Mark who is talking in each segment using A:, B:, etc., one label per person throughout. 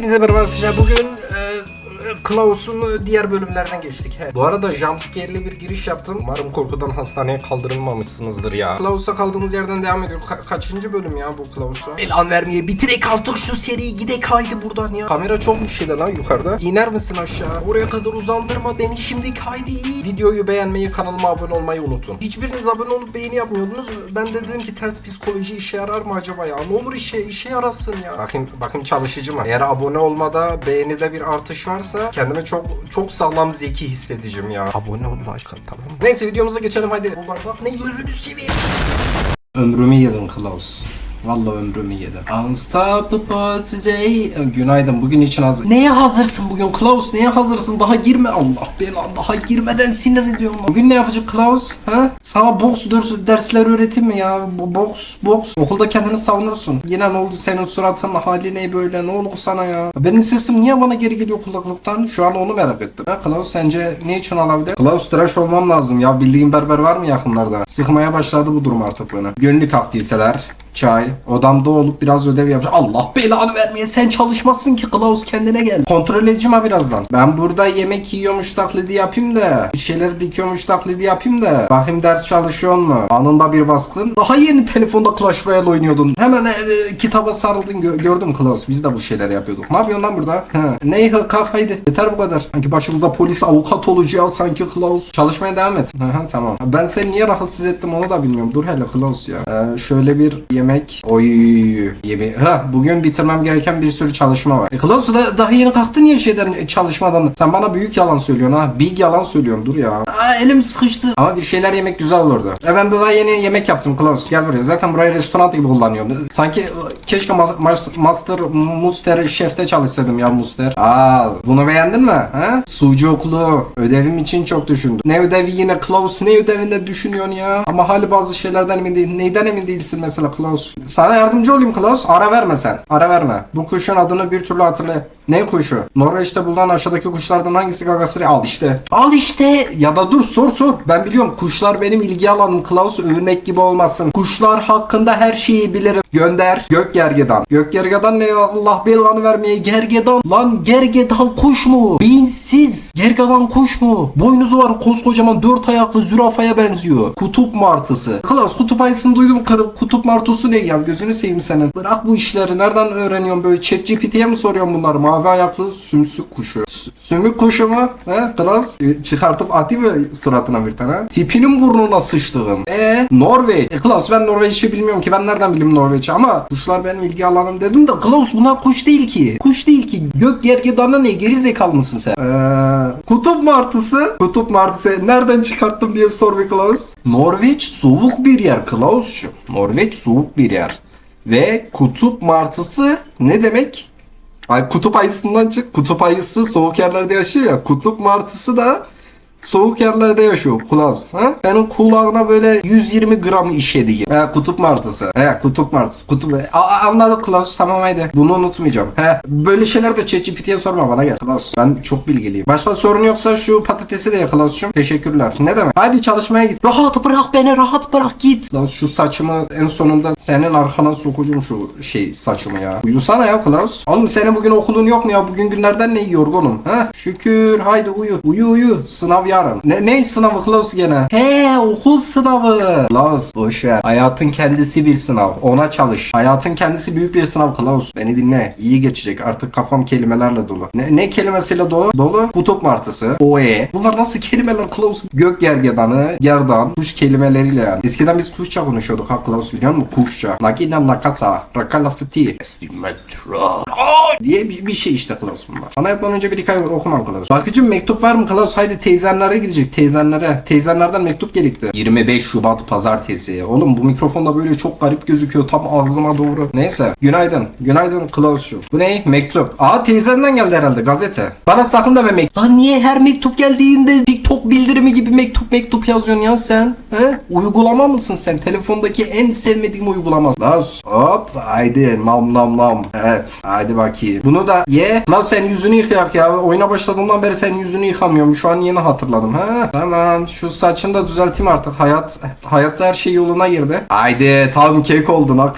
A: Hepinize merhaba arkadaşlar. Bugün e, Klaus'un diğer bölümlerden geçtik. He. Bu arada jumpscare'li bir giriş yaptım. Umarım korkudan hastaneye kaldırılmamışsınızdır ya. Klaus'a kaldığımız yerden devam ediyor. Ka- kaçıncı bölüm ya bu Klaus'a? Belan vermeye bitirek artık şu seriyi gidek kaydı buradan ya. Kamera çok bir şeyde lan yukarıda. İner misin aşağı? Oraya kadar uzandırma beni şimdi kaydı. Videoyu beğenmeyi kanalıma abone olmayı unutun. Hiçbiriniz abone olup beğeni yapmıyordunuz. Ben de dedim ki ters psikoloji işe yarar mı acaba ya? Ne olur işe işe yarasın ya. Bakın bakın çalışıcı mı? Eğer abone olmada beğenide bir artış varsa Kendime çok çok sağlam zeki hissedeceğim ya. Abone ol, like at tamam Neyse videomuza geçelim hadi. Bak bak ne yüzünü seveyim. Ömrümü yedin Klaus. Vallahi ömrümü yedim. Unstoppable today. Günaydın bugün için hazır. Neye hazırsın bugün Klaus? Neye hazırsın? Daha girme. Allah belan daha girmeden sinir ediyorum. Bugün ne yapacak Klaus? Ha? Sana boks dersi, dersler öğreteyim mi ya? Bu boks, boks. Okulda kendini savunursun. Yine ne oldu senin suratın hali ne böyle? Ne oldu sana ya? Benim sesim niye bana geri geliyor kulaklıktan? Şu an onu merak ettim. Ha? Klaus sence ne için olabilir? Klaus tıraş olmam lazım ya. Bildiğin berber var mı yakınlarda? Sıkmaya başladı bu durum artık beni. Günlük aktiviteler. Çay. Odamda olup biraz ödev yap. Allah belanı vermeye sen çalışmazsın ki Klaus kendine gel. Kontrol edeceğim ha birazdan. Ben burada yemek yiyormuş taklidi yapayım da. Bir şeyleri dikiyormuş taklidi yapayım da. Bakayım ders çalışıyor mu? Anında bir baskın. Daha yeni telefonda Clash Royale oynuyordun. Hemen e, e kitaba sarıldın. Gö gördün Klaus? Biz de bu şeyler yapıyorduk. Ne yapıyorsun lan burada? Ha. Neyha kafaydı. Yeter bu kadar. Sanki başımıza polis avukat olacağız sanki Klaus. Çalışmaya devam et. Aha, tamam. Ben seni niye rahatsız ettim onu da bilmiyorum. Dur hele Klaus ya. Ee, şöyle bir yemek. Oy yeme. Ha bugün bitirmem gereken bir sürü çalışma var. E Klaus da daha yeni kalktın ya şeyden e, çalışmadan. Sen bana büyük yalan söylüyorsun ha. Big yalan söylüyorsun dur ya. Aa, elim sıkıştı. Ama bir şeyler yemek güzel olurdu. E ben daha yeni yemek yaptım Klaus. Gel buraya. Zaten burayı restoran gibi kullanıyordu. Sanki e, keşke mas mas master muster şefte çalışsaydım ya muster. Al. Bunu beğendin mi? Ha? Sucuklu. Ödevim için çok düşündüm. Ne ödevi yine Klaus ne ödevinde düşünüyorsun ya? Ama hali bazı şeylerden emin değil. Neyden emin değilsin mesela Klaus? Klaus. Sana yardımcı olayım Klaus. Ara verme sen. Ara verme. Bu kuşun adını bir türlü hatırlay. Ne kuşu? Norveç'te bulunan aşağıdaki kuşlardan hangisi gagasını al işte. Al işte. Ya da dur sor sor. Ben biliyorum kuşlar benim ilgi alanım. Klaus övünmek gibi olmasın. Kuşlar hakkında her şeyi bilirim. Gönder. Gök gergedan. Gök gergedan ne Allah belanı vermeye gergedan. Lan gergedan kuş mu? Beyinsiz. Gergedan kuş mu? Boynuzu var koskocaman dört ayaklı zürafaya benziyor. Kutup martısı. Klaus kutup ayısını duydum. Kutup martısı konusu ne ya gözünü seveyim senin. Bırak bu işleri nereden öğreniyorsun böyle chat GPT'ye mi soruyorsun bunları? Mavi ayaklı sümsük kuşu. S- sümük kuşu mu? He klas e, çıkartıp atayım mı suratına bir tane? Tipinin burnuna sıçtığım. E Norveç. E klas ben Norveç'i bilmiyorum ki ben nereden bileyim Norveç'i ama kuşlar benim ilgi alanım dedim de klas bunlar kuş değil ki. Kuş değil ki. Gök gergedanı ne geri zekalı mısın sen? Ee, kutup martısı. Kutup martısı e, nereden çıkarttım diye sor bir Klaus. Norveç soğuk bir yer şu Norveç soğuk bir yer. Ve kutup martısı ne demek? Ay, kutup ayısından çık. Kutup ayısı soğuk yerlerde yaşıyor ya. Kutup martısı da Soğuk yerlerde yaşıyor kulaz. Ha? Senin kulağına böyle 120 gram işedi gibi. He, kutup martısı. He, kutup martısı. Kutup... A, anladık kulaz tamam haydi. Bunu unutmayacağım. He, böyle şeyler de ChatGPT'ye sorma bana gel. Kulaz ben çok bilgiliyim. Başka sorun yoksa şu patatesi de ye kulazcığım. Teşekkürler. Ne demek? Haydi çalışmaya git. Rahat bırak beni rahat bırak git. Lan şu saçımı en sonunda senin arkana sokucum şu şey saçımı ya. Uyusana ya Klaus. Oğlum senin bugün okulun yok mu ya? Bugün günlerden ne yorgunum? he? Şükür haydi uyu. Uyu uyu. Sınav yarın. Ne, ne sınavı Klaus gene? He okul sınavı. Klaus boşver. Hayatın kendisi bir sınav. Ona çalış. Hayatın kendisi büyük bir sınav Klaus. Beni dinle. İyi geçecek. Artık kafam kelimelerle dolu. Ne, ne kelimesiyle dolu? Dolu. Kutup martısı. OE. Bunlar nasıl kelimeler Klaus? Gök gergedanı, gerdan, kuş kelimeleriyle yani. Eskiden biz kuşça konuşuyorduk ha Klaus biliyor musun? Kuşça. Nakina nakasa. Rakalafiti. Estimetro. diye bir, bir şey işte Klaus bunlar. Bana yapmadan önce bir hikaye okumam Klaus. Bakıcım mektup var mı Klaus? Haydi teyzen teyzenlere gidecek teyzenlere. Teyzenlerden mektup gelikti. 25 Şubat pazartesi. Oğlum bu mikrofonda böyle çok garip gözüküyor tam ağzıma doğru. Neyse. Günaydın. Günaydın Klaus'u. Bu ne? Mektup. Aa teyzenden geldi herhalde gazete. Bana sakın da mektup. Lan niye her mektup geldiğinde TikTok bildirimi gibi mektup mektup yazıyorsun ya sen? He? Uygulama mısın sen? Telefondaki en sevmediğim uygulama. Las. Hop. Haydi. Nam nam nam. Evet. Haydi bakayım. Bunu da ye. Lan sen yüzünü yıkayak ya. Oyuna başladığından beri sen yüzünü yıkamıyorum. Şu an yeni hatırladım hatırladım. Ha, tamam şu saçını da düzelteyim artık. Hayat hayatta her şey yoluna girdi. Haydi tam kek oldun ha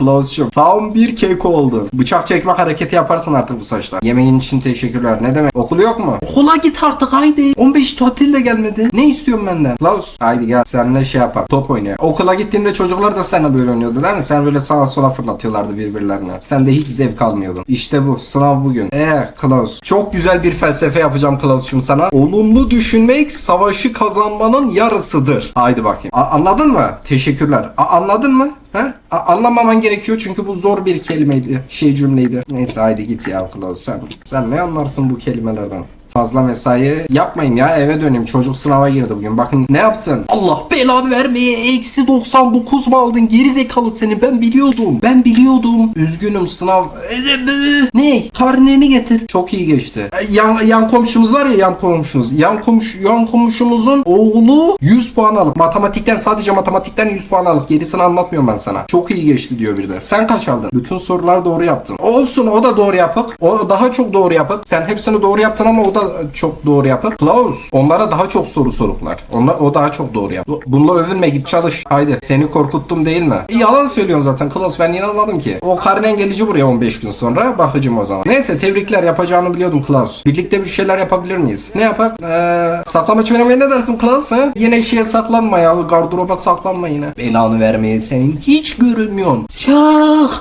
A: Tam bir kek oldun. Bıçak çekme hareketi yaparsın artık bu saçlar. Yemeğin için teşekkürler. Ne demek? Okul yok mu? Okula git artık haydi. 15 tatil de gelmedi. Ne istiyorsun benden? Klaus haydi gel seninle şey yapar. Top oynayalım. Okula gittiğinde çocuklar da seninle böyle oynuyordu değil mi? Sen böyle sağa sola fırlatıyorlardı birbirlerine. Sen de hiç zevk almıyordun. İşte bu. Sınav bugün. Eee Klaus. Çok güzel bir felsefe yapacağım Klaus'cum sana. Olumlu düşünmek savaşı kazanmanın yarısıdır. Haydi bakayım. A- anladın mı? Teşekkürler. A- anladın mı? Ha? A- anlamaman gerekiyor çünkü bu zor bir kelimeydi. Şey cümleydi. Neyse haydi git ya Klaus sen. Sen ne anlarsın bu kelimelerden? Fazla mesai yapmayayım ya eve döneyim. Çocuk sınava girdi bugün. Bakın ne yaptın? Allah belanı vermeye eksi 99 mu aldın? Geri zekalı seni ben biliyordum. Ben biliyordum. Üzgünüm sınav. Ne? Karneni getir. Çok iyi geçti. Yan, yan komşumuz var ya yan komşumuz. Yan, komşu, yan komşumuzun oğlu 100 puan alıp matematikten sadece matematikten 100 puan alıp gerisini anlatmıyorum ben sana. Çok iyi geçti diyor bir de. Sen kaç aldın? Bütün sorular doğru yaptın. Olsun o da doğru yapık. O daha çok doğru yapık. Sen hepsini doğru yaptın ama o da da çok doğru yapıp Klaus onlara daha çok soru soruklar. Onlar, o daha çok doğru yapar. Bununla övünme git çalış. Haydi seni korkuttum değil mi? E, yalan söylüyorsun zaten Klaus ben inanmadım ki. O karnen gelici buraya 15 gün sonra bakıcım o zaman. Neyse tebrikler yapacağını biliyordum Klaus. Birlikte bir şeyler yapabilir miyiz? Ne yapak? Ee, saklamaç oynamaya ne dersin Klaus ha? Yine şeye saklanma ya gardıroba saklanma yine. Belanı vermeye senin hiç görünmüyorsun. Çık!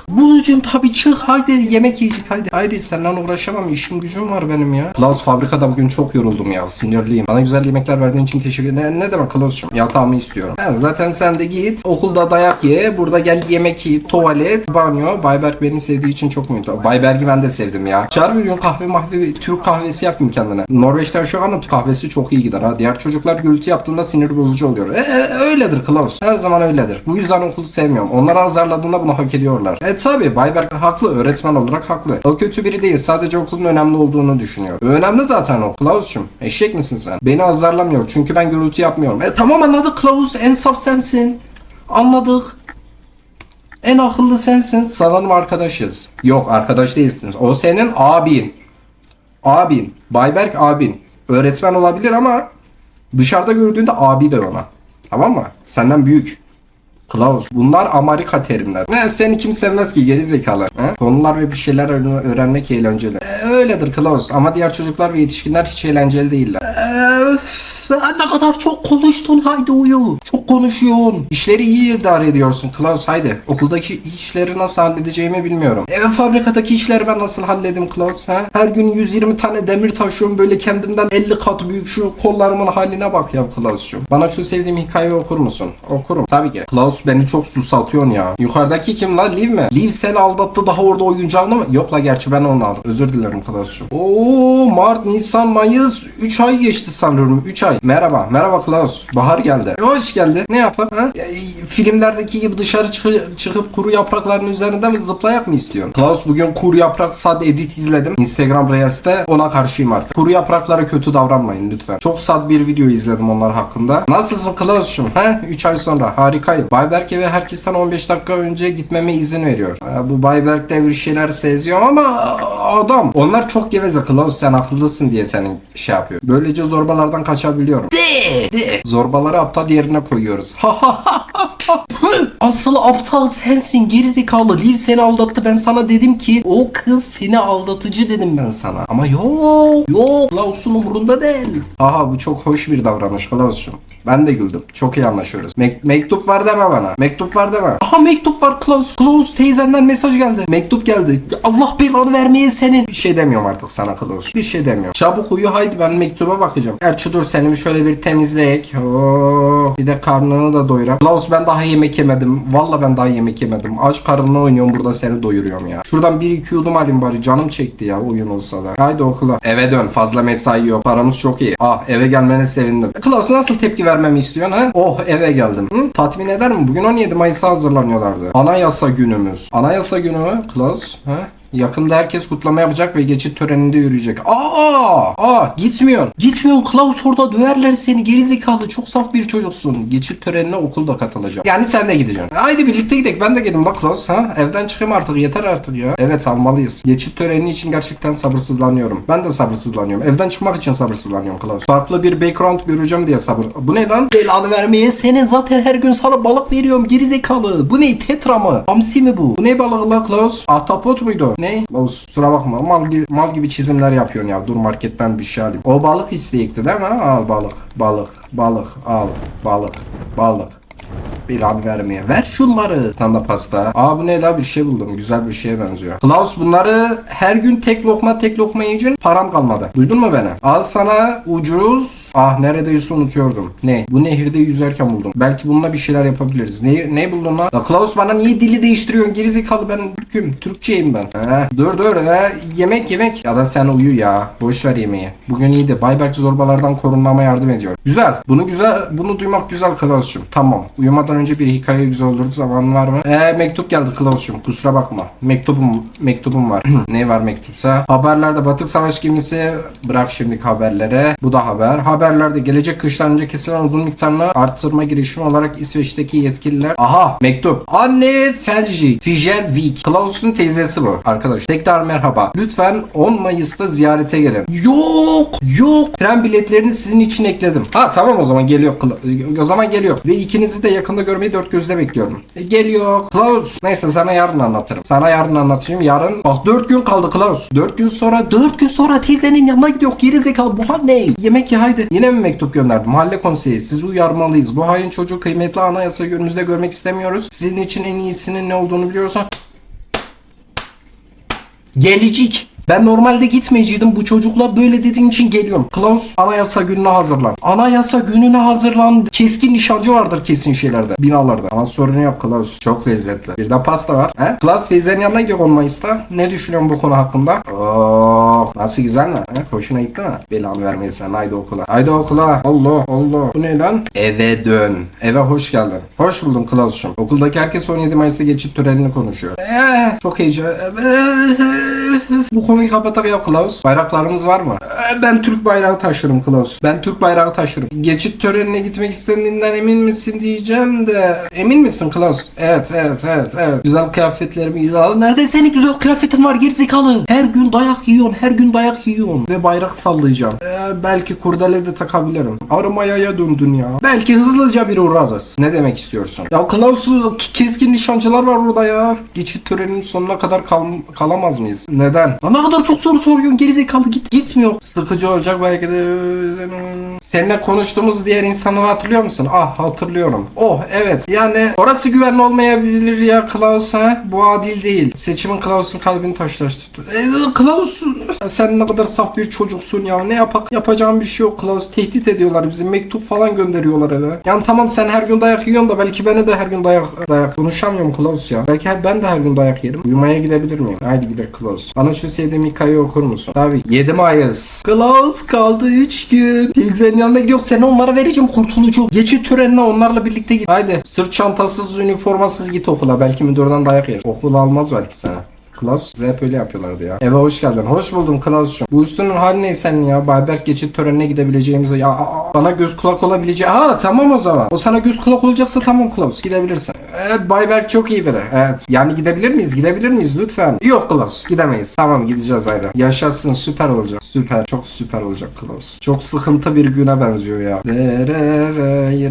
A: Bulucum tabii çık haydi yemek yiyecek haydi. Haydi senden uğraşamam işim gücüm var benim ya. Klaus fabrika şaka da bugün çok yoruldum ya. Sinirliyim. Bana güzel yemekler verdiğin için teşekkür ederim. Ne, demek Klaus'cum? Yatağımı istiyorum. Ha, zaten sen de git. Okulda dayak ye. Burada gel yemek ye. Tuvalet, banyo. Bayberk beni sevdiği için çok mutlu. Bayberk'i ben de sevdim ya. Çağır bir gün kahve mahve Türk kahvesi yapayım kendine. Norveç'ten şu an Türk kahvesi çok iyi gider ha. Diğer çocuklar gürültü yaptığında sinir bozucu oluyor. E, e, öyledir Klaus. Her zaman öyledir. Bu yüzden okulu sevmiyorum. Onları azarladığında bunu hak ediyorlar. E tabi Bayberk haklı. Öğretmen olarak haklı. O kötü biri değil. Sadece okulun önemli olduğunu düşünüyor. Önemli zaten zaten o. Klaus'cum eşek misin sen? Beni azarlamıyor çünkü ben gürültü yapmıyorum. E tamam anladık Klaus en saf sensin. Anladık. En akıllı sensin. Sanırım arkadaşız. Yok arkadaş değilsiniz. O senin abin. Abin. Bayberk abin. Öğretmen olabilir ama dışarıda gördüğünde abi de ona. Tamam mı? Senden büyük. Klaus. Bunlar Amerika terimler. Ne, seni kim sevmez ki geri zekalı. He? Konular ve bir şeyler öğrenmek eğlenceli. E, öyledir Klaus ama diğer çocuklar ve yetişkinler hiç eğlenceli değiller. E, öf. Ne kadar çok konuştun haydi uyu. Çok konuşuyorsun. İşleri iyi idare ediyorsun Klaus haydi. Okuldaki işleri nasıl halledeceğimi bilmiyorum. Ev fabrikadaki işleri ben nasıl halledim Klaus ha? Her gün 120 tane demir taşıyorum böyle kendimden 50 kat büyük şu kollarımın haline bak ya Klaus'cum. Bana şu sevdiğim hikayeyi okur musun? Okurum. Tabii ki. Klaus beni çok susatıyorsun ya. Yukarıdaki kim la? Liv mi? Liv seni aldattı daha orada oyuncağını mı? Yok la gerçi ben onu aldım. Özür dilerim Klaus'cum. Oo Mart, Nisan, Mayıs 3 ay geçti sanırım. 3 ay. Merhaba. Merhaba Klaus. Bahar geldi. E, hoş geldi. Ne yapalım? Ha? E, filmlerdeki gibi dışarı çıkı, çıkıp kuru yaprakların üzerinde mi zıplayak mı istiyorsun? Klaus bugün kuru yaprak sad edit izledim. Instagram Reels'te ona karşıyım artık. Kuru yapraklara kötü davranmayın lütfen. Çok sad bir video izledim onlar hakkında. Nasılsın Klaus'cum? Ha? 3 ay sonra. Harikayım. Bayberk ve herkesten 15 dakika önce gitmeme izin veriyor. E, bu Bayberk bir şeyler seziyorum ama adam. Onlar çok geveze Klaus sen akıllısın diye senin şey yapıyor. Böylece zorbalardan kaçabilir yapabiliyorum. De! De! Zorbaları aptal yerine koyuyoruz. Ha ha ha ha! Asıl aptal sensin gerizekalı. Liv seni aldattı ben sana dedim ki o kız seni aldatıcı dedim ben sana. Ama yok yok Klaus'un umurunda değil. Aha bu çok hoş bir davranış Klaus'un. Ben de güldüm. Çok iyi anlaşıyoruz. Me- mektup var deme bana. Mektup var deme. Aha mektup var Klaus. Klaus teyzenden mesaj geldi. Mektup geldi. Allah belanı vermeye senin. Bir şey demiyorum artık sana Klaus. Bir şey demiyorum. Çabuk uyu haydi ben mektuba bakacağım. Erçi dur seni şöyle bir temizleyek. Oo. Bir de karnını da doyuram. Klaus ben daha daha yemek yemedim. Valla ben daha yemek yemedim. Aç karnına oynuyorum burada seni doyuruyorum ya. Şuradan bir iki yudum alayım bari. Canım çekti ya oyun olsa da. Haydi okula. Eve dön. Fazla mesai yok. Paramız çok iyi. Ah eve gelmene sevindim. E, Klaus nasıl tepki vermemi istiyorsun ha? Oh eve geldim. Hı? Tatmin eder mi? Bugün 17 Mayıs'a hazırlanıyorlardı. Anayasa günümüz. Anayasa günü mü? Klaus. Ha? Yakında herkes kutlama yapacak ve geçit töreninde yürüyecek. Aa! Aa gitmiyorsun. Gitmiyorsun Klaus orada döverler seni gerizekalı. Çok saf bir çocuksun. Geçit törenine okulda katılacak. Yani sen de gideceksin. Haydi birlikte gidelim. Ben de gelin bak Klaus ha. Evden çıkayım artık yeter artık ya. Evet almalıyız. Geçit töreni için gerçekten sabırsızlanıyorum. Ben de sabırsızlanıyorum. Evden çıkmak için sabırsızlanıyorum Klaus. Farklı bir background göreceğim diye sabır. Bu ne lan? Belanı vermeye senin zaten her gün sana balık veriyorum gerizekalı. Bu ne? Tetra mı? Hamsi mi bu? Bu ne balığı lan Klaus? Ahtapot muydu? Ne? sura bakma mal gibi, mal gibi çizimler yapıyorsun ya. Dur marketten bir şey alayım. O balık isteyikti değil mi? Al balık, balık, balık, al, balık, balık bir abi vermeye. Ver şunları. Tanda pasta. Aa bu ne daha bir şey buldum. Güzel bir şeye benziyor. Klaus bunları her gün tek lokma tek lokma yiyince param kalmadı. Duydun mu beni? Al sana ucuz. Ah neredeyse unutuyordum. Ne? Bu nehirde yüzerken buldum. Belki bununla bir şeyler yapabiliriz. Ne, ne buldun lan? La Klaus bana niye dili değiştiriyorsun? Gerizekalı ben Türk'üm. Türkçeyim ben. He. Dur dur. He. Yemek yemek. Ya da sen uyu ya. Boş ver yemeği. Bugün iyi de Bayberk zorbalardan korunmama yardım ediyor. Güzel. Bunu güzel. Bunu duymak güzel Klaus'cum. Tamam. Uyumadan önce bir hikaye güzel olurdu zaman var mı? Eee mektup geldi Klaus'cum kusura bakma. Mektubum mektubum var. ne var mektupsa? Haberlerde Batık Savaş gemisi bırak şimdi haberlere. Bu da haber. Haberlerde gelecek kıştan önce kesilen odun miktarını arttırma girişimi olarak İsveç'teki yetkililer. Aha mektup. Anne Felci. Fijelvik. Klaus'un teyzesi bu arkadaş. Tekrar merhaba. Lütfen 10 Mayıs'ta ziyarete gelin. Yok. Yok. Tren biletlerini sizin için ekledim. Ha tamam o zaman geliyor. O zaman geliyor. Ve ikinizi de yakında da görmeyi dört gözle bekliyorum. E, geliyor. Klaus. Neyse sana yarın anlatırım. Sana yarın anlatayım. Yarın. Bak dört gün kaldı Klaus. Dört gün sonra. Dört gün sonra teyzenin yanına gidiyor. Geri zekalı. Bu hal ne? Yemek ya haydi. Yine mi mektup gönderdi? Mahalle konseyi. Sizi uyarmalıyız. Bu hain çocuğu kıymetli anayasa gününüzde görmek istemiyoruz. Sizin için en iyisinin ne olduğunu biliyorsan. Gelecek. Ben normalde gitmeyeceydim bu çocukla böyle dediğin için geliyorum. Klaus anayasa gününe hazırlan. Anayasa gününe hazırlan. Keskin nişancı vardır kesin şeylerde. Binalarda. Ansörünü yap Klaus. Çok lezzetli. Bir de pasta var. He? Klaus teyzenin yanına gidiyor 10 Mayıs'ta. Ne düşünüyorsun bu konu hakkında? Oh, nasıl güzel mi? He? Hoşuna gitti mi? Belanı vermeyi sen. Haydi okula. Haydi okula. Allah Allah. Bu ne lan? Eve dön. Eve hoş geldin. Hoş buldum Klaus'cum. Okuldaki herkes 17 Mayıs'ta geçit törenini konuşuyor. Ee, çok heyecan. bu konuyu kapatak ya Klaus. Bayraklarımız var mı? Ee, ben Türk bayrağı taşırım Klaus. Ben Türk bayrağı taşırım. Geçit törenine gitmek istendiğinden emin misin diyeceğim de. Emin misin Klaus? Evet evet evet evet. Güzel kıyafetlerimi ilgili Nerede senin güzel kıyafetin var gerizekalı? Her gün dayak yiyorsun. Her gün dayak yiyorsun. Ve bayrak sallayacağım. Ee, belki kurdele de takabilirim. Armaya'ya döndün ya. Belki hızlıca bir uğrarız. Ne demek istiyorsun? Ya Klaus keskin nişancılar var orada ya. Geçit töreninin sonuna kadar kal kalamaz mıyız? Neden? Ana kadar çok soru soruyorsun gerizekalı git. Gitmiyor. Sıkıcı olacak belki de. Seninle konuştuğumuz diğer insanları hatırlıyor musun? Ah hatırlıyorum. Oh evet. Yani orası güvenli olmayabilir ya Klaus ha. Bu adil değil. Seçimin Klaus'un kalbini taşlaştırdı. E, Klaus sen ne kadar saf bir çocuksun ya. Ne yapak? Yapacağım bir şey yok Klaus. Tehdit ediyorlar bizi. Mektup falan gönderiyorlar eve. Yani tamam sen her gün dayak yiyorsun da belki beni de her gün dayak dayak. Konuşamıyorum Klaus ya. Belki ben de her gün dayak yerim. Uyumaya gidebilir miyim? Haydi gidelim Klaus. Bana şu sevdiğim hikayeyi okur musun? Tabii. 7 Mayıs. Klaus kaldı 3 gün. Teyzenin yanına gidiyoruz. Seni onlara vereceğim kurtulucu. Geçit törenine onlarla birlikte git. Haydi sırt çantasız, üniformasız git okula. Belki müdürden dayak yer. Okul almaz belki sana. Klaus hep öyle yapıyorlardı ya. Eve hoş geldin. Hoş buldum Klaus'cum. Bu üstünün hali ne sen ya? Bayberk geçit törenine gidebileceğimiz ya aa, bana göz kulak olabileceği. Aa, tamam o zaman. O sana göz kulak olacaksa tamam Klaus gidebilirsin. Evet Bayberk çok iyi biri. Evet. Yani gidebilir miyiz? Gidebilir miyiz lütfen? Yok Klaus gidemeyiz. Tamam gideceğiz ayrı. Yaşasın süper olacak. Süper. Çok süper olacak Klaus. Çok sıkıntı bir güne benziyor ya.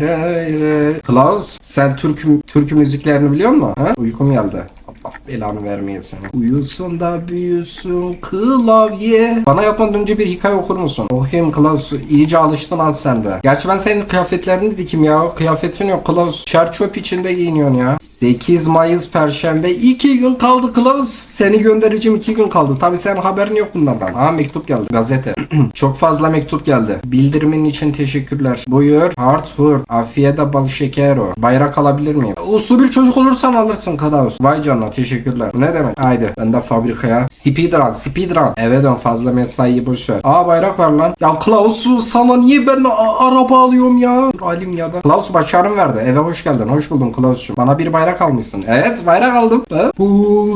A: Re, Klaus sen Türk, Türk müziklerini biliyor musun? Ha? Uykum geldi. Allah belanı vermeye sana. Uyusun da büyüsün klavye. Bana yatmadan önce bir hikaye okur musun? Okuyayım Klaus. iyice alıştın lan sen de. Gerçi ben senin kıyafetlerini dikim ya. Kıyafetin yok Klaus. Çer çöp içinde giyiniyorsun ya. 8 Mayıs Perşembe. 2 gün kaldı Klaus. Seni göndereceğim 2 gün kaldı. Tabi sen haberin yok bunlardan. Aha mektup geldi. Gazete. Çok fazla mektup geldi. Bildirimin için teşekkürler. Buyur. Arthur, hurt. Afiyede bal şeker o. Bayrak alabilir miyim? Uslu bir çocuk olursan alırsın Klaus. Vay canına teşekkürler. Ne demek? Haydi ben de fabrikaya. Speedrun speedrun. Eve dön fazla mesaiyi boş ver. Aa bayrak var lan. Ya Klaus sana niye ben araba alıyorum ya? alim ya da. Klaus başarım verdi. Eve hoş geldin. Hoş buldum Klaus'cum. Bana bir bayrak almışsın. Evet bayrak aldım. Ha? Bu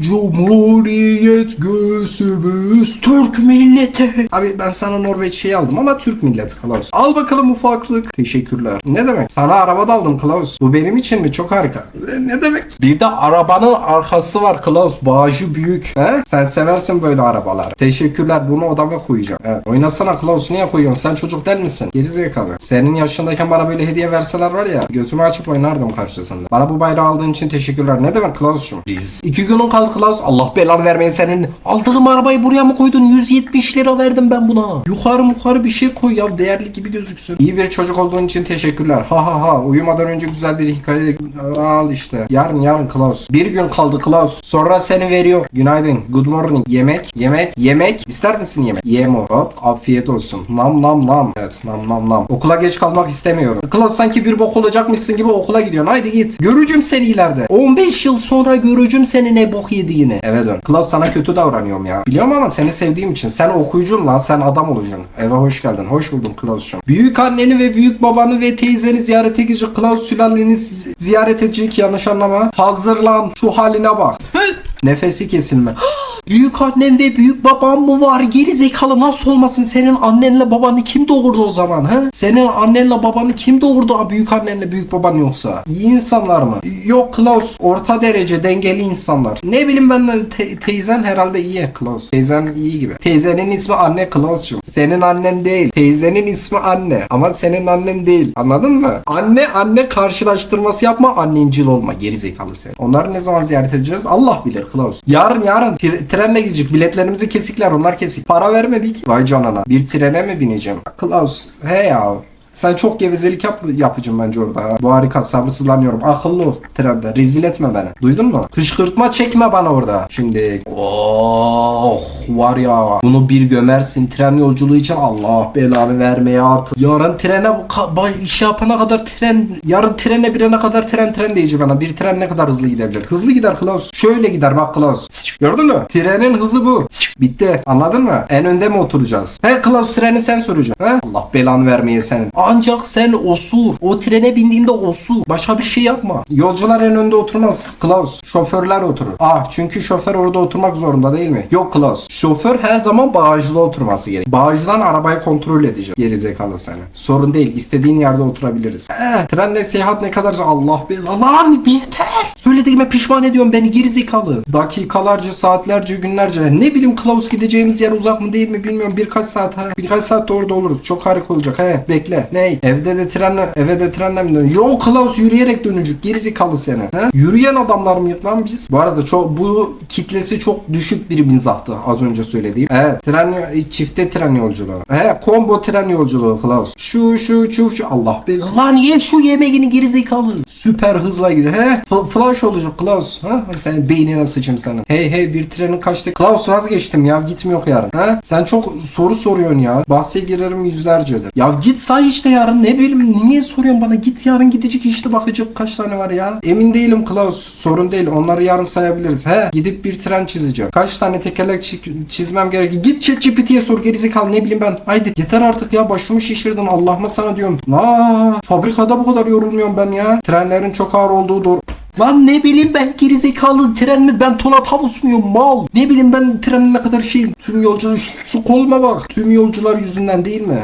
A: Cumhuriyet göğsümüz Türk milleti. Abi ben sana Norveç şey aldım ama Türk milleti Klaus. Al bakalım ufaklık. Teşekkürler. Ne demek? Sana araba da aldım Klaus. Bu benim için mi? Çok harika. Ne demek? Bir de araba Arabanın arkası var Klaus. Bağcı büyük. He? Sen seversin böyle arabalar. Teşekkürler. Bunu odama koyacağım. He. Oynasana Klaus. Niye koyuyorsun? Sen çocuk değil misin? Gerizekalı. Senin yaşındayken bana böyle hediye verseler var ya. Götümü açıp oynardım karşısında. Bana bu bayrağı aldığın için teşekkürler. Ne demek Klaus'cum? Biz. İki günün kaldı Klaus. Allah belanı vermeyin senin. Aldığım arabayı buraya mı koydun? 170 lira verdim ben buna. Yukarı yukarı bir şey koy ya. Değerli gibi gözüksün. İyi bir çocuk olduğun için teşekkürler. Ha ha ha. Uyumadan önce güzel bir hikaye al işte. Yarın yarın Klaus. Bir gün kaldı Klaus. Sonra seni veriyor. Günaydın. Good morning. Yemek. Yemek. Yemek. İster misin yemek? Yemo. Hop. Afiyet olsun. Nam nam nam. Evet. Nam nam nam. Okula geç kalmak istemiyorum. Klaus sanki bir bok olacakmışsın gibi okula gidiyorsun. Haydi git. Görücüm seni ileride. 15 yıl sonra görücüm seni ne bok yediğini. Eve dön. Klaus sana kötü davranıyorum ya. Biliyorum ama seni sevdiğim için. Sen okuyucun lan. Sen adam olacaksın. Eve hoş geldin. Hoş buldum Klaus'cum. Büyük anneni ve büyük babanı ve teyzeni ziyaret edici Klaus sülaleniz ziyaret edecek yanlış anlama. Hazırlan şu haline bak. Nefesi kesilme. Büyük annem ve büyük babam mı var? Geri zekalı nasıl olmasın? Senin annenle babanı kim doğurdu o zaman ha? Senin annenle babanı kim doğurdu? Ha, büyük annenle büyük baban yoksa. İyi insanlar mı? Yok Klaus. Orta derece dengeli insanlar. Ne bileyim ben te teyzen herhalde iyi Klaus. Teyzen iyi gibi. Teyzenin ismi anne Klaus'cum. Senin annen değil. Teyzenin ismi anne. Ama senin annen değil. Anladın mı? Anne anne karşılaştırması yapma. Annencil olma. Geri zekalı sen. Onları ne zaman ziyaret edeceğiz? Allah bilir Klaus. Yarın yarın trenle gidecek. Biletlerimizi kesikler onlar kesik. Para vermedik. Vay canına. Bir trene mi bineceğim? Klaus. He ya. Sen çok gevezelik yap yapıcım bence orada. Bu harika sabırsızlanıyorum. Akıllı ol trende. Rezil etme beni. Duydun mu? Kışkırtma çekme bana orada. Şimdi oh var ya. Bunu bir gömersin tren yolculuğu için Allah belanı vermeye artık. Yarın trene iş yapana kadar tren yarın trene birene kadar tren tren deyici bana. Bir tren ne kadar hızlı gidebilir? Hızlı gider Klaus. Şöyle gider bak Klaus. Gördün mü? Trenin hızı bu. Bitti. Anladın mı? En önde mi oturacağız? Her Klaus treni sen soracaksın. Ha? Allah belanı vermeye senin. Ancak sen osur. O trene bindiğinde osur. Başka bir şey yapma. Yolcular en önde oturmaz. Klaus. Şoförler oturur. Ah çünkü şoför orada oturmak zorunda değil mi? Yok Klaus. Şoför her zaman bağcıda oturması gerek. Bağcıdan arabayı kontrol edeceğim, Geri zekalı seni. Sorun değil. İstediğin yerde oturabiliriz. Ee, eh, trenle seyahat ne kadar Allah be lan yeter. Söylediğime pişman ediyorum beni geri zekalı. Dakikalarca, saatlerce, günlerce. Ne bileyim Klaus gideceğimiz yer uzak mı değil mi bilmiyorum. Birkaç saat ha. Birkaç saat orada oluruz. Çok harika olacak he. Bekle. Ney? Evde de trenle eve de trenle mi dönüyor? Yo Klaus yürüyerek dönücük gerizekalı seni. He? Yürüyen adamlar mı lan biz? Bu arada çok bu kitlesi çok düşük bir mizahtı az önce söylediğim. Evet. Tren çifte tren yolculuğu. He combo tren yolculuğu Klaus. Şu şu şu şu Allah be. Lan ye şu yemeğini gerizekalı. Süper hızla gidiyor. He F- flash olacak Klaus. Ha sen beynine sıçayım senin? Hey hey bir trenin kaçtı. Klaus vazgeçtim ya gitmiyor yarın. Ha sen çok soru soruyorsun ya. Bahse girerim yüzlercedir. Ya git say işte işte yarın ne bileyim niye soruyorsun bana git yarın gidecek işte bakacak kaç tane var ya. Emin değilim Klaus sorun değil onları yarın sayabiliriz. He gidip bir tren çizeceğim. Kaç tane tekerlek çizmem gerekiyor. Git ChatGPT'ye sor gerizekalı ne bileyim ben. Haydi yeter artık ya başımı şişirdin Allah'ıma sana diyorum. na fabrikada bu kadar yorulmuyorum ben ya. Trenlerin çok ağır olduğu doğru. Lan ne bileyim ben gerizekalı tren mi ben Tola tavus muyum mal? Ne bileyim ben trenin ne kadar şey tüm yolcular şu, şu koluma bak. Tüm yolcular yüzünden değil mi?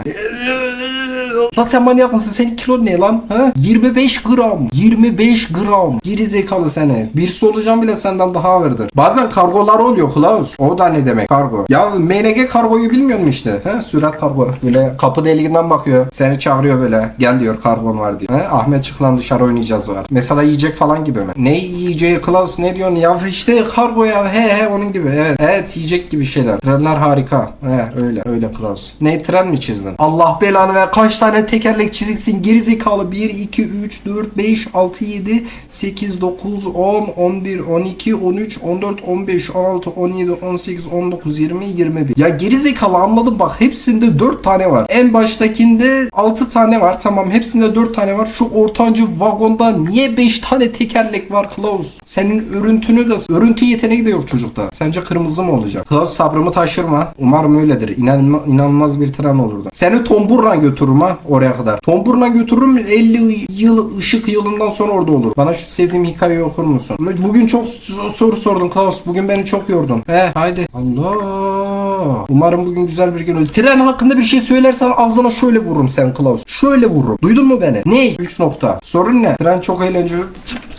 A: kilo. Lan sen manyak mısın? Senin kilo ne lan? Ha? 25 gram. 25 gram. Geri zekalı seni. Bir solucan bile senden daha ağırdır. Bazen kargolar oluyor Klaus. O da ne demek kargo? Ya MNG kargoyu bilmiyor musun işte? Ha? Sürat kargo. Böyle kapı deliğinden bakıyor. Seni çağırıyor böyle. Gel diyor kargon var diyor. Ha? Ahmet çık lan dışarı oynayacağız var. Mesela yiyecek falan gibi mi? Ne yiyeceği Klaus ne diyorsun? Ya işte kargo ya. He he onun gibi. Evet. Evet yiyecek gibi şeyler. Trenler harika. He öyle. Öyle Klaus. Ne tren mi çizdin? Allah belanı ver. Kaç tane tane tekerlek çiziksin gerizekalı 1, 2, 3, 4, 5, 6, 7, 8, 9, 10, 11, 12, 13, 14, 15, 16, 17, 18, 19, 20, 21. Ya gerizekalı anladım bak hepsinde 4 tane var. En baştakinde 6 tane var tamam hepsinde 4 tane var. Şu ortancı vagonda niye 5 tane tekerlek var Klaus? Senin örüntünü de örüntü yeteneği de yok çocukta. Sence kırmızı mı olacak? Klaus sabrımı taşırma. Umarım öyledir. İnanma, inanılmaz bir tren olurdu. Seni tomburla götürürüm ha ama oraya kadar. Tombur'la götürürüm 50 yıl ışık yılından sonra orada olur. Bana şu sevdiğim hikayeyi okur musun? Bugün çok soru sordun Klaus. Bugün beni çok yordun. He haydi. Allah. Umarım bugün güzel bir gün olur. Tren hakkında bir şey söylersen ağzına şöyle vururum sen Klaus. Şöyle vururum. Duydun mu beni? Ney? 3 nokta. Sorun ne? Tren çok eğlenceli.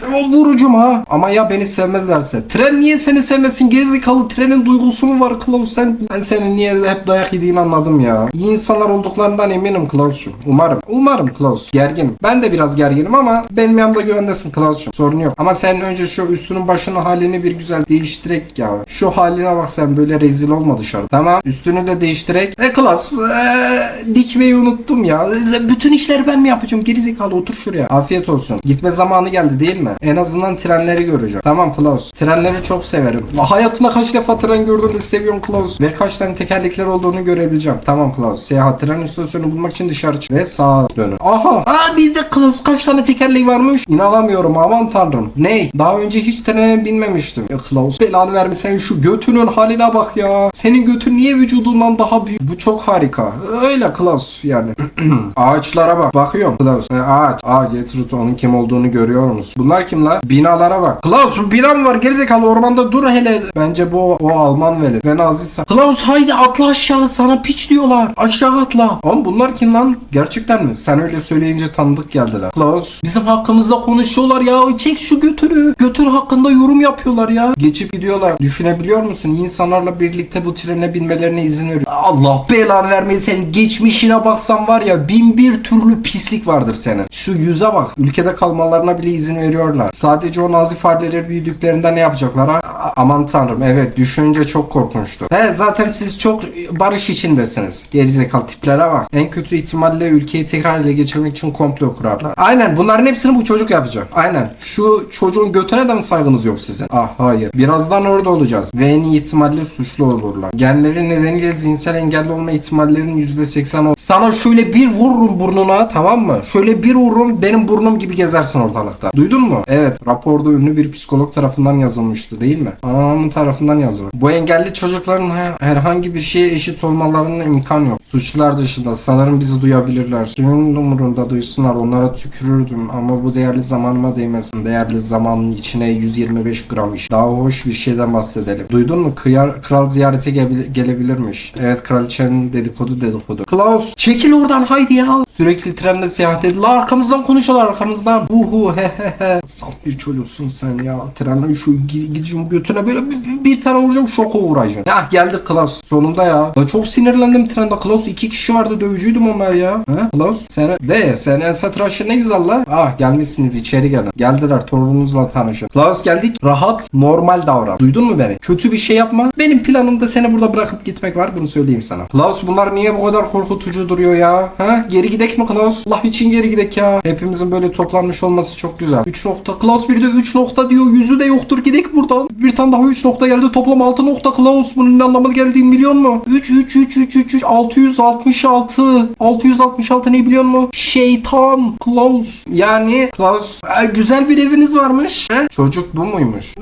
A: Trene vurucum ha. Ama ya beni sevmezlerse. Tren niye seni sevmesin? Gerizekalı trenin duygusu mu var Klaus sen? Ben senin niye hep dayak yediğini anladım ya. İyi insanlar olduklarından eminim Klaus'cum. Umarım. Umarım Klaus. Gerginim. Ben de biraz gerginim ama benim yanımda güvendesin Klaus'cum. Sorun yok. Ama sen önce şu üstünün başının halini bir güzel değiştirek ya. Şu haline bak sen böyle rezil olma dışarı. Tamam. Üstünü de değiştirek. E Klaus. Ee, dikmeyi unuttum ya. E, bütün işleri ben mi yapacağım? Gerizekalı otur şuraya. Afiyet olsun. Gitme zamanı geldi değil mi? En azından trenleri göreceğim. Tamam Klaus. Trenleri çok severim. Hayatımda kaç defa tren gördüğümü seviyorum Klaus. Ve kaç tane tekerlekler olduğunu görebileceğim. Tamam Klaus. Seyahat tren istasyonu bulmak için dışarı çık. Ve sağa dönün. Aha. Aa bir de Klaus kaç tane tekerleği varmış. İnanamıyorum aman tanrım. Ney? Daha önce hiç trene binmemiştim. Ya e, Klaus belanı vermiş sen şu götünün haline bak ya. Senin götün niye vücudundan daha büyük? Bu çok harika. Öyle Klaus yani. Ağaçlara bak. Bakıyorum Klaus. E, ağaç. Aa Gertrude onun kim olduğunu görüyor musun? Bunlar kim Binalara bak. Klaus bu bina mı var? Gerizekalı ormanda dur hele. Bence bu o Alman velet ve naziyse. Klaus haydi atla aşağı sana piç diyorlar. Aşağı atla. Ama bunlar kim lan? Gerçekten mi? Sen öyle söyleyince tanıdık geldiler. Klaus bizim hakkımızda konuşuyorlar ya. Çek şu götürü. Götür hakkında yorum yapıyorlar ya. Geçip gidiyorlar. Düşünebiliyor musun? İnsanlarla birlikte bu trene binmelerine izin veriyor. Allah belanı vermeyi senin geçmişine baksan var ya bin bir türlü pislik vardır senin. Şu yüze bak. Ülkede kalmalarına bile izin veriyor korkarlar. Sadece o nazi fareleri büyüdüklerinde ne yapacaklar ha? Aman tanrım evet düşünce çok korkunçtu. He zaten siz çok barış içindesiniz. Gerizekalı tiplere bak. En kötü ihtimalle ülkeyi tekrar ele geçirmek için komplo kurarlar. Aynen bunların hepsini bu çocuk yapacak. Aynen. Şu çocuğun götüne de mi saygınız yok sizin? Ah hayır. Birazdan orada olacağız. Ve en iyi ihtimalle suçlu olurlar. Genleri nedeniyle zihinsel engelli olma ihtimallerinin %80 ol. Sana şöyle bir vururum burnuna tamam mı? Şöyle bir vururum benim burnum gibi gezersin ortalıkta. Duydun mu? mu? Evet. Raporda ünlü bir psikolog tarafından yazılmıştı değil mi? Anamın tarafından yazılır. Bu engelli çocukların herhangi bir şeye eşit olmalarına imkan yok. Suçlar dışında sanırım bizi duyabilirler. Kimin umurunda duysunlar onlara tükürürdüm ama bu değerli zamanıma değmesin. Değerli zamanın içine 125 gram iş. Daha hoş bir şeyden bahsedelim. Duydun mu? Kıyar, kral ziyarete gelebilirmiş. Evet kraliçenin dedikodu dedikodu. Klaus çekil oradan haydi ya. Sürekli trenle seyahat dediler. Arkamızdan konuşuyorlar arkamızdan. Uhu he he he. Saf bir çocuksun sen ya. Trenle şu gideceğim götüne böyle bir, bir, bir tane vuracağım şoka uğrayacağım. Ya geldi Klaus. Sonunda ya. Ben çok sinirlendim trende. Klaus iki kişi vardı dövücüydüm onlar ya. Ha? Klaus sen de sen en satraşı ne güzel la. Ah gelmişsiniz içeri gelin. Geldiler torununuzla tanışın. Klaus geldik. Rahat normal davran. Duydun mu beni? Kötü bir şey yapma. Benim planımda seni burada bırakıp gitmek var. Bunu söyleyeyim sana. Klaus bunlar niye bu kadar korkutucu duruyor ya? Ha? Geri gidelim gidek mi Klaus? Allah için geri gidek ya. Hepimizin böyle toplanmış olması çok güzel. 3 nokta. Klaus bir de 3 nokta diyor. Yüzü de yoktur gidek buradan. Bir tane daha 3 nokta geldi. Toplam 6 nokta Klaus. Bunun ne anlamı geldiğini biliyor mu? 3 3 3 3 3 3 666. 666 ne biliyor mu? Şeytan. Klaus. Yani Klaus e, güzel bir eviniz varmış. He? Çocuk bu muymuş? E,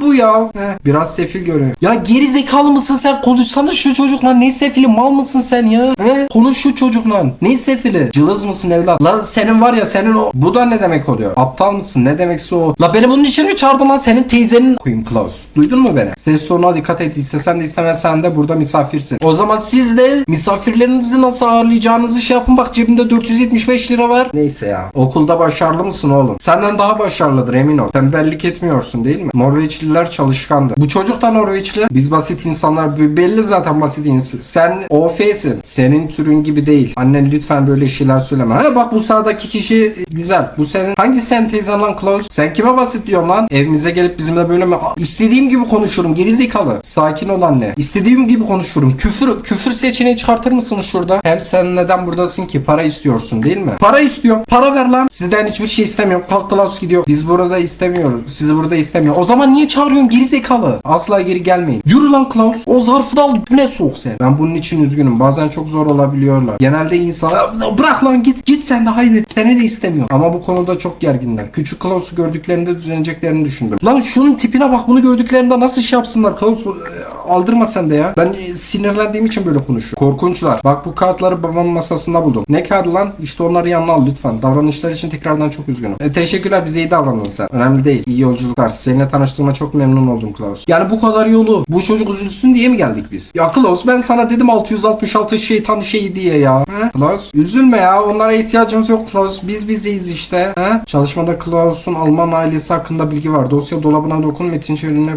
A: bu ya. He. Biraz sefil görünüyor. Ya geri zekalı mısın sen? Konuşsana şu çocukla. Ne sefili mal mısın sen ya? He? Konuş şu çocukla. Ne sefili. Cılız mısın evlat? La senin var ya senin o. Bu da ne demek oluyor? Aptal mısın? Ne demekse o. La beni bunun için mi çağırdın lan? Senin teyzenin koyayım Klaus. Duydun mu beni? Ses tonuna dikkat et. İstesen de istemesen de burada misafirsin. O zaman siz de misafirlerinizi nasıl ağırlayacağınızı şey yapın. Bak cebimde 475 lira var. Neyse ya. Okulda başarılı mısın oğlum? Senden daha başarılıdır emin ol. Tembellik etmiyorsun değil mi? Norveçliler çalışkandır. Bu çocuk da Norveçli. Biz basit insanlar belli zaten basit insan. Sen OF'sin. Senin türün gibi değil. Annen lütfen lütfen böyle şeyler söyleme. Ha bak bu sağdaki kişi e, güzel. Bu senin hangi sen teyzen lan Klaus? Sen kime basit diyorsun lan? Evimize gelip bizimle böyle mi? İstediğim gibi konuşurum gerizekalı. Sakin ol anne. İstediğim gibi konuşurum. Küfür küfür seçeneği çıkartır mısınız şurada? Hem sen neden buradasın ki? Para istiyorsun değil mi? Para istiyorum. Para ver lan. Sizden hiçbir şey istemiyorum. Kalk Klaus gidiyor. Biz burada istemiyoruz. Sizi burada istemiyor. O zaman niye çağırıyorsun gerizekalı? Asla geri gelmeyin. Yürü lan Klaus. O zarfı da al. Ne soğuk sen. Ben bunun için üzgünüm. Bazen çok zor olabiliyorlar. Genelde insan bırak lan git. Git sen de haydi. Seni de istemiyorum. Ama bu konuda çok gerginler. Küçük Klaus'u gördüklerinde düzeneceklerini düşündüm. Lan şunun tipine bak bunu gördüklerinde nasıl şey yapsınlar? Klaus e, aldırma sen de ya. Ben e, sinirlendiğim için böyle konuşuyorum. Korkunçlar. Bak bu kağıtları babamın masasında buldum. Ne kağıdı lan? İşte onları yanına al lütfen. Davranışlar için tekrardan çok üzgünüm. E, teşekkürler bize iyi davrandın sen. Önemli değil. İyi yolculuklar. Seninle tanıştığıma çok memnun oldum Klaus. Yani bu kadar yolu bu çocuk üzülsün diye mi geldik biz? Ya Klaus ben sana dedim 666 şeytan şeyi diye ya. He? Klaus üzülme ya onlara ihtiyacımız yok Klaus. Biz biziz işte. He? Çalışmada Klaus'un Alman ailesi hakkında bilgi var. Dosya dolabına dokun metin çevirine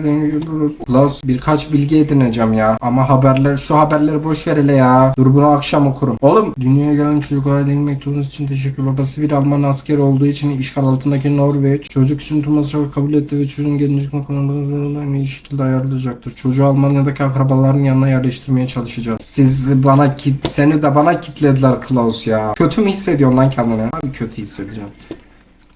A: Klaus birkaç bilgi şey dinleyeceğim ya. Ama haberler şu haberleri boş ver hele ya. Dur bunu akşam okurum. Oğlum dünyaya gelen çocuklara link mektubunuz için teşekkür. Babası bir Alman asker olduğu için işgal altındaki Norveç çocuk için tüm kabul etti ve çocuğun gelecek makamlarında iyi şekilde ayarlayacaktır. Çocuğu Almanya'daki akrabalarının yanına yerleştirmeye çalışacağız. Siz bana kit seni de bana kitlediler Klaus ya. Kötü mü hissediyorsun lan kendini? Abi kötü hissedeceğim.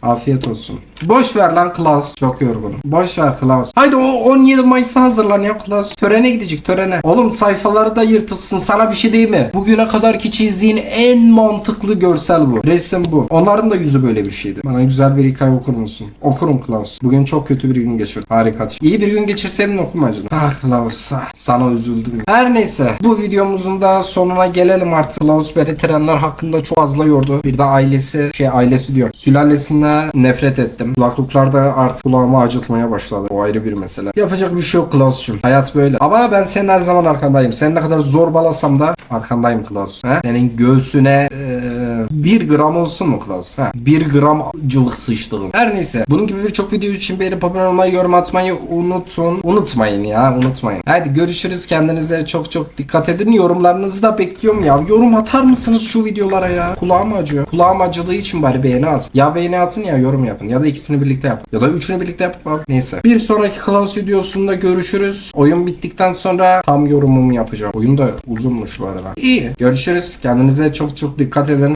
A: Afiyet olsun. Boş ver lan Klaus. Çok yorgunum. Boş ver Klaus. Haydi o 17 Mayıs'a hazırlan ya Klaus. Törene gidecek törene. Oğlum sayfaları da yırtılsın. Sana bir şey değil mi? Bugüne kadar ki çizdiğin en mantıklı görsel bu. Resim bu. Onların da yüzü böyle bir şeydi. Bana güzel bir hikaye okur musun? Okurum Klaus. Bugün çok kötü bir gün geçirdim. Harika. İyi bir gün geçirseydin okumacını. Ah Klaus. Ah. Sana üzüldüm. Her neyse. Bu videomuzun da sonuna gelelim artık. Klaus beni trenler hakkında çok fazla yordu. Bir de ailesi şey ailesi diyor. Sülalesine nefret ettim ettim. Kulaklıklar da artık kulağımı acıtmaya başladı. O ayrı bir mesele. Yapacak bir şey yok Klaus'cum. Hayat böyle. Ama ben senin her zaman arkandayım. Sen ne kadar zorbalasam da arkandayım Klaus. Senin göğsüne ee, bir gram olsun mu Klaus? Ha. bir gram cıvık sıçtığım. Her neyse. Bunun gibi birçok video için beni abone olmayı, yorum atmayı unutun. Unutmayın ya unutmayın. Hadi görüşürüz. Kendinize çok çok dikkat edin. Yorumlarınızı da bekliyorum ya. Yorum atar mısınız şu videolara ya? Kulağım acıyor. Kulağım acıdığı için bari beğeni at. Ya beğeni atın ya yorum yapın. Ya da ikisini birlikte yapın. Ya da üçünü birlikte yapın. Neyse. Bir sonraki Klaus videosunda görüşürüz. Oyun bittikten sonra tam yorumumu yapacağım. Oyun da uzunmuş bu arada. İyi. Görüşürüz. Kendinize çok çok dikkat edin.